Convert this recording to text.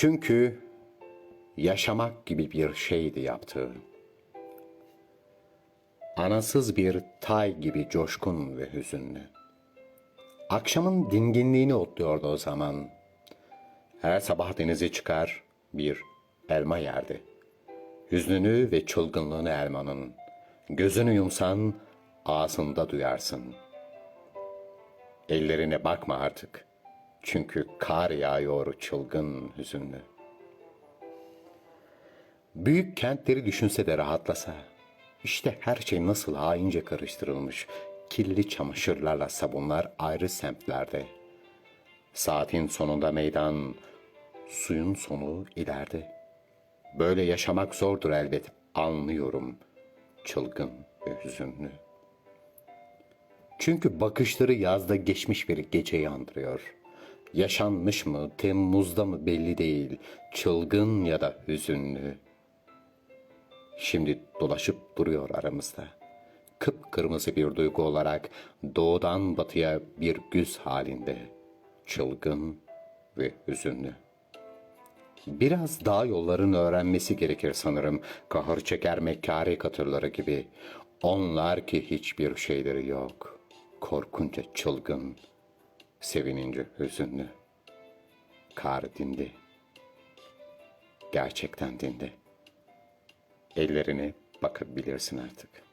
Çünkü yaşamak gibi bir şeydi yaptığı. Anasız bir tay gibi coşkun ve hüzünlü. Akşamın dinginliğini otluyordu o zaman. Her sabah denize çıkar bir elma yerdi. Hüznünü ve çılgınlığını elmanın. Gözünü yumsan ağzında duyarsın. Ellerine bakma artık. Çünkü kar yağıyor çılgın hüzünlü. Büyük kentleri düşünse de rahatlasa. İşte her şey nasıl haince karıştırılmış. Kirli çamaşırlarla sabunlar ayrı semtlerde. Saatin sonunda meydan, suyun sonu ileride. Böyle yaşamak zordur elbet, anlıyorum. Çılgın ve hüzünlü. Çünkü bakışları yazda geçmiş bir geceyi andırıyor. Yaşanmış mı, Temmuz'da mı belli değil. Çılgın ya da hüzünlü. Şimdi dolaşıp duruyor aramızda. Kıpkırmızı bir duygu olarak doğudan batıya bir güz halinde. Çılgın ve hüzünlü. Biraz daha yolların öğrenmesi gerekir sanırım. Kahır çeker mekkari katırları gibi. Onlar ki hiçbir şeyleri yok. Korkunca çılgın, sevinince hüzünlü. Kar dindi. Gerçekten dindi. Ellerine bakabilirsin artık.''